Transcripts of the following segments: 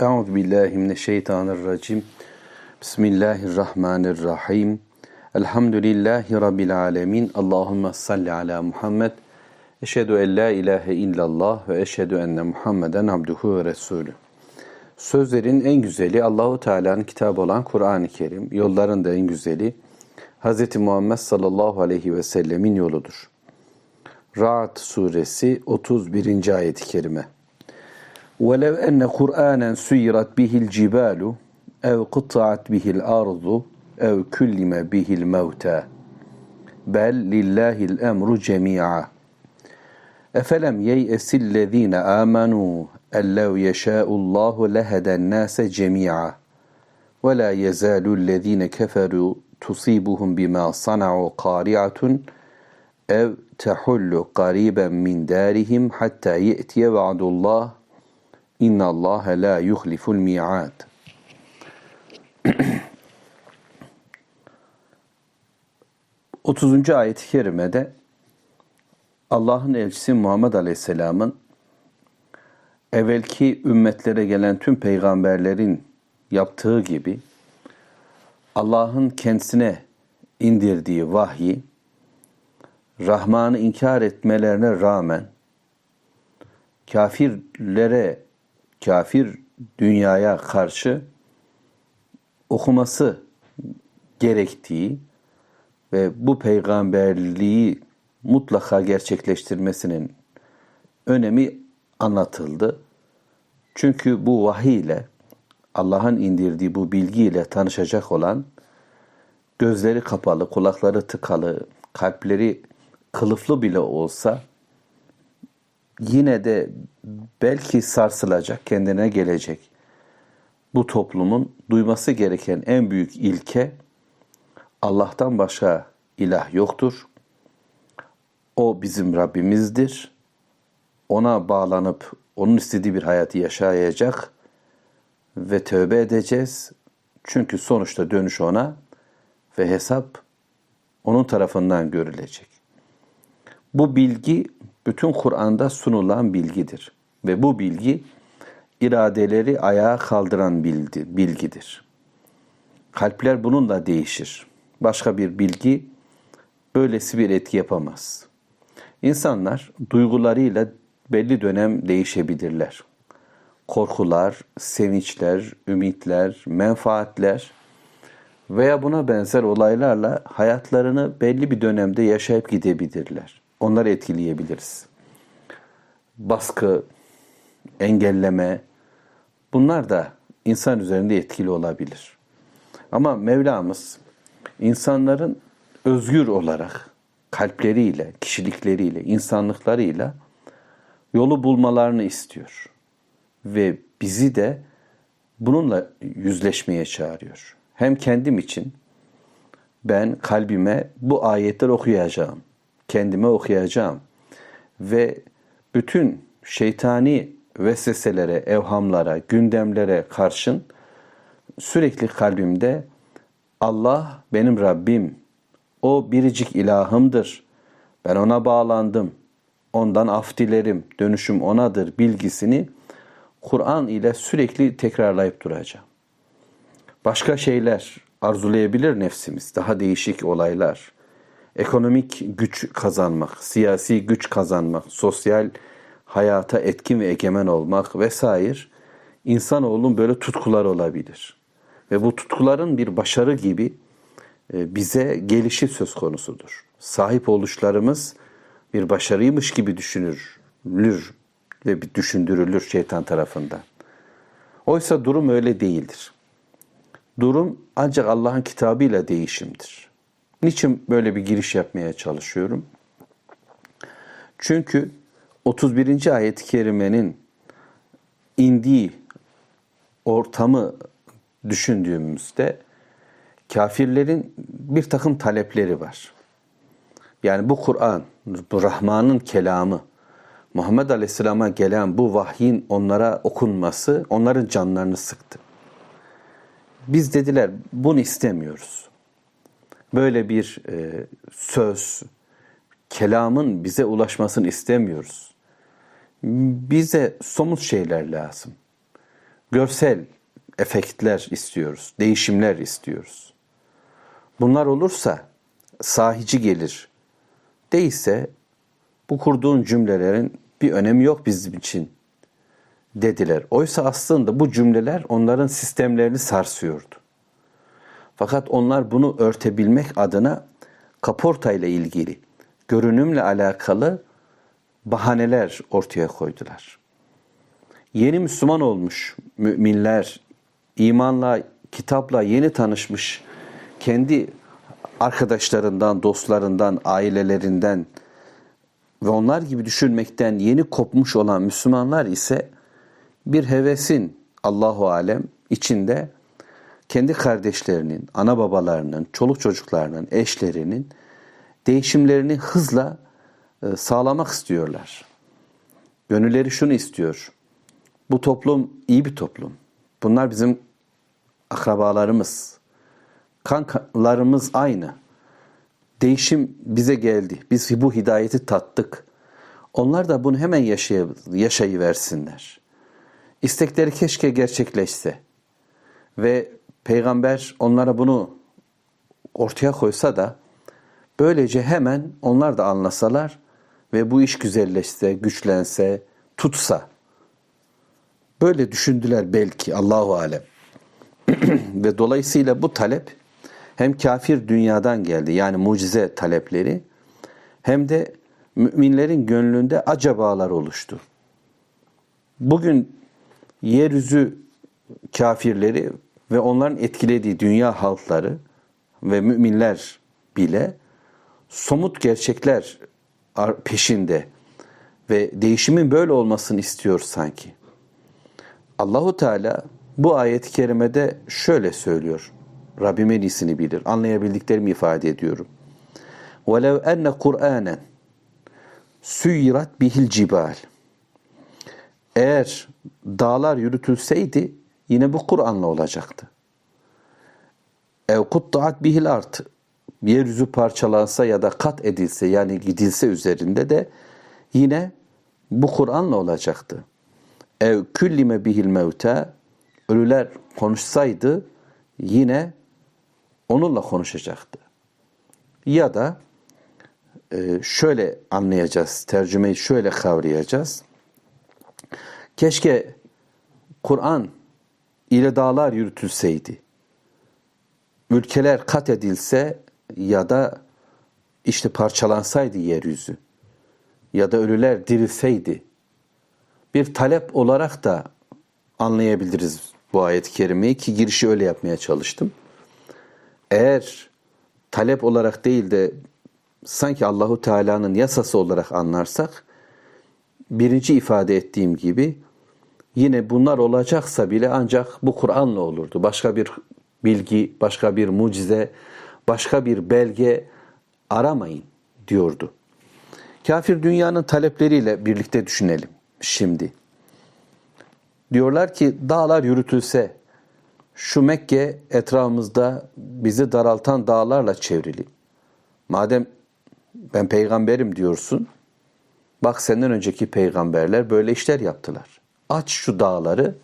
Euzu billahi mineşşeytanirracim. Bismillahirrahmanirrahim. Elhamdülillahi rabbil alamin. Allahumme salli ala Muhammed. Eşhedü en la ilahe illallah ve eşhedü enne Muhammeden abduhu ve resulü. Sözlerin en güzeli Allahu Teala'nın kitabı olan Kur'an-ı Kerim. Yolların da en güzeli Hz. Muhammed sallallahu aleyhi ve sellemin yoludur. Ra'd suresi 31. ayet-i kerime. وَلَوْ أَنَّ قُرْآنًا سُيِّرَتْ بِهِ الْجِبَالُ اَوْ قُطَّعَتْ بِهِ الْأَرْضُ اَوْ كُلِّمَ بِهِ الْمَوْتَى بَلْ لِلَّهِ الْأَمْرُ جَمِيعًا أَفَلَمْ يَيْأَسِ الَّذ۪ينَ آمَنُوا أَنْ لَوْ يَشَاءُ اللّٰهُ لَهَدَى النَّاسَ جَمِيعًا وَلَا يَزَالُ الَّذ۪ينَ كَفَرُوا تُصِيبُهُمْ بِمَا صَنَعُوا قَارِعَةٌ اَوْ تَحُلُّ قَرِيبًا مِنْ دَارِهِمْ حَتَّى يَأْتِيَ وَعْدُ اللّٰهِ İnna Allah la yuhliful mi'ad. Otuzuncu ayet-i kerimede Allah'ın elçisi Muhammed Aleyhisselam'ın evvelki ümmetlere gelen tüm peygamberlerin yaptığı gibi Allah'ın kendisine indirdiği vahyi Rahman'ı inkar etmelerine rağmen kafirlere kafir dünyaya karşı okuması gerektiği ve bu peygamberliği mutlaka gerçekleştirmesinin önemi anlatıldı. Çünkü bu vahiy ile Allah'ın indirdiği bu bilgiyle tanışacak olan gözleri kapalı, kulakları tıkalı, kalpleri kılıflı bile olsa yine de belki sarsılacak, kendine gelecek. Bu toplumun duyması gereken en büyük ilke Allah'tan başka ilah yoktur. O bizim Rabbimizdir. Ona bağlanıp onun istediği bir hayatı yaşayacak ve tövbe edeceğiz. Çünkü sonuçta dönüş ona ve hesap onun tarafından görülecek. Bu bilgi bütün Kur'an'da sunulan bilgidir. Ve bu bilgi iradeleri ayağa kaldıran bilgidir. Kalpler bununla değişir. Başka bir bilgi böylesi bir etki yapamaz. İnsanlar duygularıyla belli dönem değişebilirler. Korkular, sevinçler, ümitler, menfaatler veya buna benzer olaylarla hayatlarını belli bir dönemde yaşayıp gidebilirler. Onları etkileyebiliriz. Baskı, engelleme bunlar da insan üzerinde etkili olabilir. Ama Mevlamız insanların özgür olarak kalpleriyle, kişilikleriyle, insanlıklarıyla yolu bulmalarını istiyor. Ve bizi de bununla yüzleşmeye çağırıyor. Hem kendim için ben kalbime bu ayetleri okuyacağım. Kendime okuyacağım. Ve bütün şeytani vesveselere, evhamlara, gündemlere karşın sürekli kalbimde Allah benim Rabbim, o biricik ilahımdır. Ben ona bağlandım. Ondan af dilerim. Dönüşüm onadır bilgisini Kur'an ile sürekli tekrarlayıp duracağım. Başka şeyler arzulayabilir nefsimiz. Daha değişik olaylar. Ekonomik güç kazanmak, siyasi güç kazanmak, sosyal hayata etkin ve egemen olmak vesaire insanoğlunun böyle tutkular olabilir. Ve bu tutkuların bir başarı gibi e, bize gelişi söz konusudur. Sahip oluşlarımız bir başarıymış gibi düşünülür ve bir düşündürülür şeytan tarafından. Oysa durum öyle değildir. Durum ancak Allah'ın kitabıyla değişimdir. Niçin böyle bir giriş yapmaya çalışıyorum? Çünkü 31. ayet-i kerimenin indiği ortamı düşündüğümüzde kafirlerin bir takım talepleri var. Yani bu Kur'an, bu Rahman'ın kelamı, Muhammed Aleyhisselam'a gelen bu vahyin onlara okunması onların canlarını sıktı. Biz dediler bunu istemiyoruz. Böyle bir e, söz, kelamın bize ulaşmasını istemiyoruz. Bize somut şeyler lazım. görsel efektler istiyoruz, değişimler istiyoruz. Bunlar olursa sahici gelir. Değilse bu kurduğun cümlelerin bir önemi yok bizim için dediler. Oysa aslında bu cümleler onların sistemlerini sarsıyordu. Fakat onlar bunu örtebilmek adına kaporta ile ilgili, görünümle alakalı bahaneler ortaya koydular. Yeni Müslüman olmuş müminler, imanla, kitapla yeni tanışmış, kendi arkadaşlarından, dostlarından, ailelerinden ve onlar gibi düşünmekten yeni kopmuş olan Müslümanlar ise bir hevesin Allahu alem içinde kendi kardeşlerinin, ana babalarının, çoluk çocuklarının, eşlerinin değişimlerini hızla e, sağlamak istiyorlar. Gönülleri şunu istiyor. Bu toplum iyi bir toplum. Bunlar bizim akrabalarımız. Kankalarımız aynı. Değişim bize geldi. Biz bu hidayeti tattık. Onlar da bunu hemen yaşay yaşayıversinler. İstekleri keşke gerçekleşse. Ve peygamber onlara bunu ortaya koysa da böylece hemen onlar da anlasalar ve bu iş güzelleşse, güçlense, tutsa. Böyle düşündüler belki Allahu alem. ve dolayısıyla bu talep hem kafir dünyadan geldi yani mucize talepleri hem de müminlerin gönlünde acabalar oluştu. Bugün yeryüzü kafirleri ve onların etkilediği dünya halkları ve müminler bile somut gerçekler peşinde ve değişimin böyle olmasını istiyor sanki. Allahu Teala bu ayet-i kerimede şöyle söylüyor. Rabbim en iyisini bilir. Anlayabildiklerimi ifade ediyorum. وَلَوْ اَنَّ قُرْآنًا سُيِّرَتْ bihil cibal. Eğer dağlar yürütülseydi yine bu Kur'an'la olacaktı. Ev kuttaat bihil art. Yeryüzü parçalansa ya da kat edilse yani gidilse üzerinde de yine bu Kur'an'la olacaktı. Ev küllime bihil mevta ölüler konuşsaydı yine onunla konuşacaktı. Ya da e, şöyle anlayacağız, tercümeyi şöyle kavrayacağız. Keşke Kur'an ile dağlar yürütülseydi, ülkeler kat edilse ya da işte parçalansaydı yeryüzü ya da ölüler dirilseydi bir talep olarak da anlayabiliriz bu ayet-i kerimeyi ki girişi öyle yapmaya çalıştım. Eğer talep olarak değil de sanki Allahu Teala'nın yasası olarak anlarsak birinci ifade ettiğim gibi yine bunlar olacaksa bile ancak bu Kur'an'la olurdu. Başka bir bilgi, başka bir mucize, başka bir belge aramayın diyordu. Kafir dünyanın talepleriyle birlikte düşünelim şimdi. Diyorlar ki dağlar yürütülse şu Mekke etrafımızda bizi daraltan dağlarla çevrili. Madem ben peygamberim diyorsun, bak senden önceki peygamberler böyle işler yaptılar. Aç şu dağları,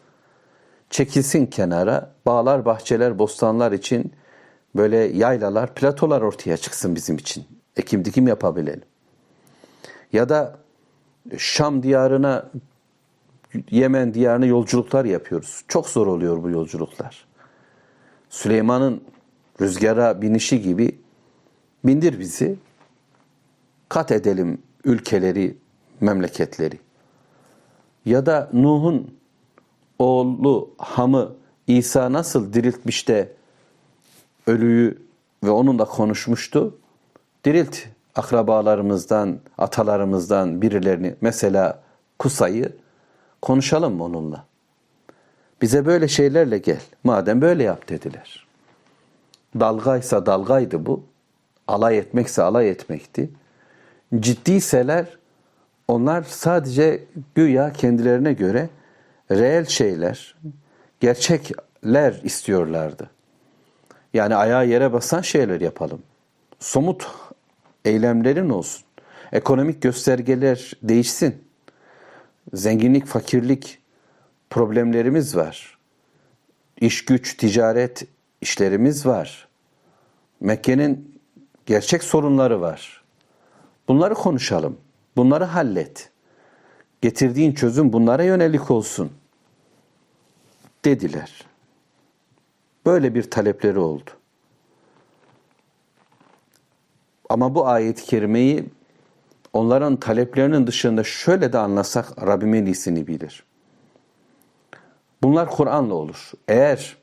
çekilsin kenara, bağlar, bahçeler, bostanlar için böyle yaylalar, platolar ortaya çıksın bizim için. Ekim dikim yapabilelim. Ya da Şam diyarına, Yemen diyarına yolculuklar yapıyoruz. Çok zor oluyor bu yolculuklar. Süleyman'ın rüzgara binişi gibi bindir bizi, kat edelim ülkeleri, memleketleri. Ya da Nuh'un oğlu Ham'ı İsa nasıl diriltmiş de ölüyü ve onunla konuşmuştu? Dirilt akrabalarımızdan, atalarımızdan birilerini mesela Kusa'yı konuşalım onunla. Bize böyle şeylerle gel. Madem böyle yap dediler. Dalgaysa dalgaydı bu. Alay etmekse alay etmekti. Ciddiyseler onlar sadece güya kendilerine göre reel şeyler, gerçekler istiyorlardı. Yani ayağa yere basan şeyler yapalım. Somut eylemlerin olsun. Ekonomik göstergeler değişsin. Zenginlik, fakirlik, problemlerimiz var. İş güç, ticaret işlerimiz var. Mekke'nin gerçek sorunları var. Bunları konuşalım. Bunları hallet. Getirdiğin çözüm bunlara yönelik olsun. Dediler. Böyle bir talepleri oldu. Ama bu ayet-i kerimeyi onların taleplerinin dışında şöyle de anlasak Rabbim en iyisini bilir. Bunlar Kur'an'la olur. Eğer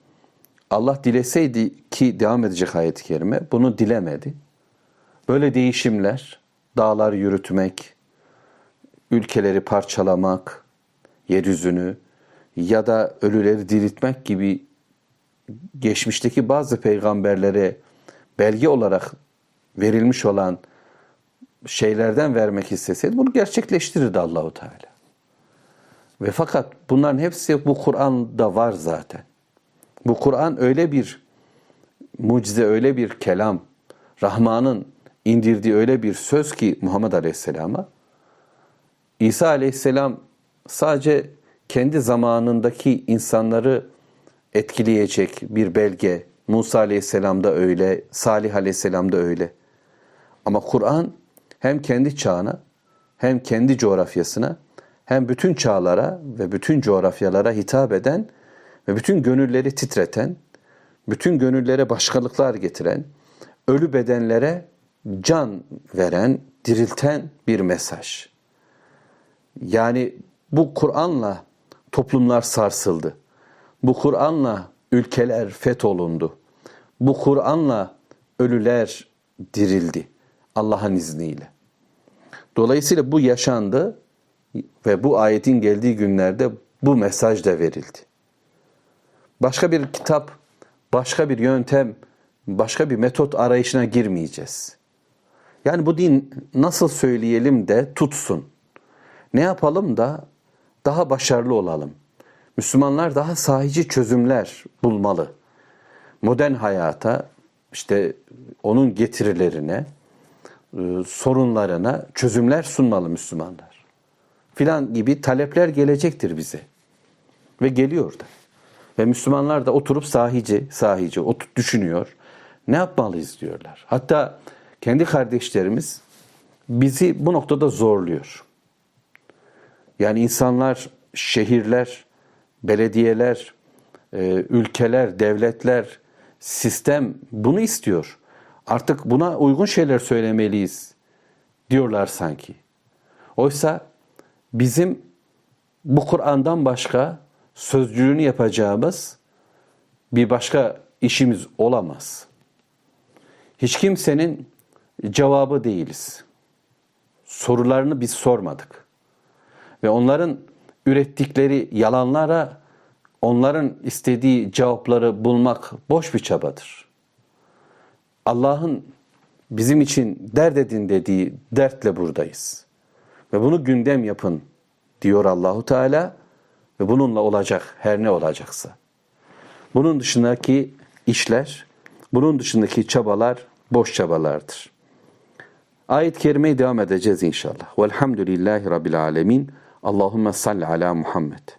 Allah dileseydi ki devam edecek ayet-i kerime bunu dilemedi. Böyle değişimler, dağlar yürütmek, ülkeleri parçalamak, yeryüzünü ya da ölüleri diriltmek gibi geçmişteki bazı peygamberlere belge olarak verilmiş olan şeylerden vermek isteseydi bunu gerçekleştirirdi Allahu Teala. Ve fakat bunların hepsi bu Kur'an'da var zaten. Bu Kur'an öyle bir mucize, öyle bir kelam, Rahman'ın indirdiği öyle bir söz ki Muhammed Aleyhisselam'a, İsa Aleyhisselam sadece kendi zamanındaki insanları etkileyecek bir belge. Musa Aleyhisselam da öyle, Salih Aleyhisselam da öyle. Ama Kur'an hem kendi çağına hem kendi coğrafyasına hem bütün çağlara ve bütün coğrafyalara hitap eden ve bütün gönülleri titreten, bütün gönüllere başkalıklar getiren, ölü bedenlere can veren, dirilten bir mesaj. Yani bu Kur'an'la toplumlar sarsıldı. Bu Kur'an'la ülkeler fetholundu. Bu Kur'an'la ölüler dirildi Allah'ın izniyle. Dolayısıyla bu yaşandı ve bu ayetin geldiği günlerde bu mesaj da verildi. Başka bir kitap, başka bir yöntem, başka bir metot arayışına girmeyeceğiz. Yani bu din nasıl söyleyelim de tutsun. Ne yapalım da daha başarılı olalım. Müslümanlar daha sahici çözümler bulmalı. Modern hayata, işte onun getirilerine, e, sorunlarına çözümler sunmalı Müslümanlar. Filan gibi talepler gelecektir bize. Ve geliyor da. Ve Müslümanlar da oturup sahici, sahici oturup düşünüyor. Ne yapmalıyız diyorlar. Hatta kendi kardeşlerimiz bizi bu noktada zorluyor. Yani insanlar, şehirler, belediyeler, e, ülkeler, devletler, sistem bunu istiyor. Artık buna uygun şeyler söylemeliyiz diyorlar sanki. Oysa bizim bu Kur'an'dan başka sözcülüğünü yapacağımız bir başka işimiz olamaz. Hiç kimsenin cevabı değiliz. Sorularını biz sormadık. Ve onların ürettikleri yalanlara onların istediği cevapları bulmak boş bir çabadır. Allah'ın bizim için dert edin dediği dertle buradayız. Ve bunu gündem yapın diyor Allahu Teala ve bununla olacak her ne olacaksa. Bunun dışındaki işler, bunun dışındaki çabalar boş çabalardır. Ayet-i kerimeye devam edeceğiz inşallah. Velhamdülillahi Rabbil alemin. Allahümme salli ala Muhammed.